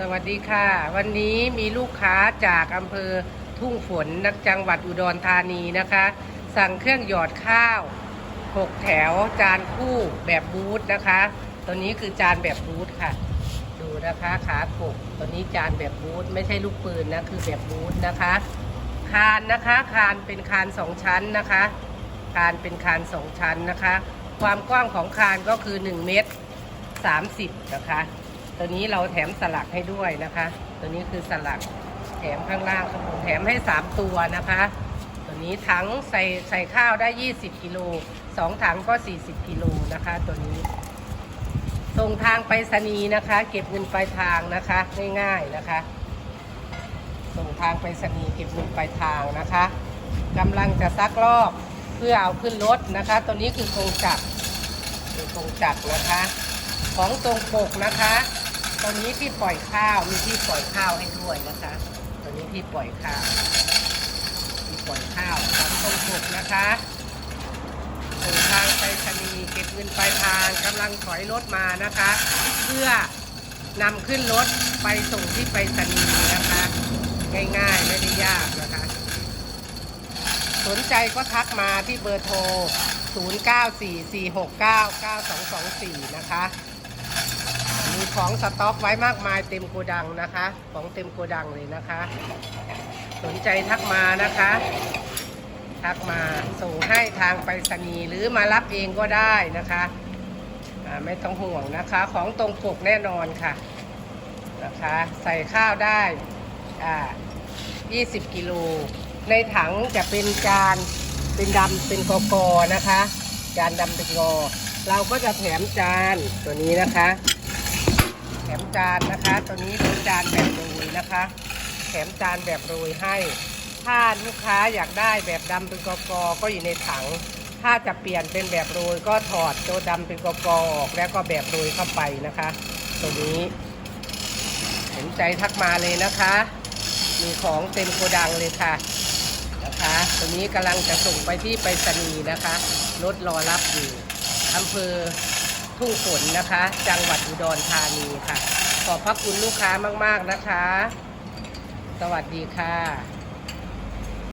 สวัสดีค่ะ วันนี้มีลูกค้าจากอำเภอทุ่งฝนนักจังหวัดอุดรธานีนะคะ สั่งเครื่องหยอดข้าว 6 แถวจานคู่แบบบูธนะคะ ตัวนี้คือจานแบบบูธค่ะ ดูนะคะขากบตัวนี้จานแบบบูธไม่ใช่ลูกปืนนะคือแบบบูธนะคะ คานนะคะคานเป็นคานสองชั้นนะคะ คานเป็นคานสองชั้นนะคะ ความกว้างของคานก็คือ 1 เมตร30 นะคะ ตัวนี้เราแถมสลักให้ด้วยนะคะ ตัวนี้คือสลักแถมข้างล่างแถมให้ 3 ตัวนะคะ ตัวนี้ถังใส่ใส่ข้าวได้ 20กิโลสองถังก็ 40กิโลนะคะ ตัวนี้ส่งทางไปรษณีย์นะคะ เก็บเงินปลายทางนะคะง่ายๆนะคะ ส่งทางไปรษณีย์เก็บเงินปลายทางนะคะกำลังจะซักรอบเพื่อเอาขึ้นรถนะคะ ตัวนี้คือโครงจักรคือโครงจักรนะคะ ของตรงปกนะคะ ตัวนี้ที่ปล่อยข้าวมีที่ปล่อยข้าวให้ด้วยนะคะ ตัวนี้ที่ปล่อยข้าวที่ปล่อยข้าวของตรงปกนะคะส่งทางไปรษณีเก็บเงินปลายทางกำลังถอยรถมานะคะ เพื่อนำขึ้นรถไปส่งที่ไปรษณีนะคะ ง่ายๆไม่ได้ยากนะคะ สนใจก็ทักมาที่เบอร์โทร 0944699224 นะคะ ของสต็อกไว้มากมายเต็มโกดังนะคะ ของเต็มโกดังเลยนะคะ สนใจทักมานะคะ ทักมาส่งให้ทางไปรษณีย์หรือมารับเองก็ได้นะคะไม่ต้องห่วงนะคะ ของตรงปกแน่นอนค่ะนะคะ ใส่ข้าวได้อ่า20 กิโล ในถังจะเป็นจานเป็นดำเป็นกอกอนะคะ จานดำเป็นกอเราก็จะแถมจานตัวนี้นะคะ แถมจานนะคะ ตัวนี้เป็นจานแบบโรยนะคะ แถมจานแบบโรยให้ ถ้าลูกค้าอยากได้แบบดำเป็นกอกอก็อยู่ในถัง ถ้าจะเปลี่ยนเป็นแบบโรยก็ถอดตัวดำเป็นกอกอออกแล้วก็แบบโรยเข้าไปนะคะ ตัวนี้สนใจทักมาเลยนะคะ มีของเต็มโกดังเลยค่ะนะคะตัวนี้กำลังจะส่งไปที่ไปรษณีย์นะคะรถรอรับอยู่อำเภอ ทุ่งฝนนะคะ จังหวัดอุดรธานีค่ะ ขอบพระคุณลูกค้ามาก ๆนะคะ สวัสดีค่ะ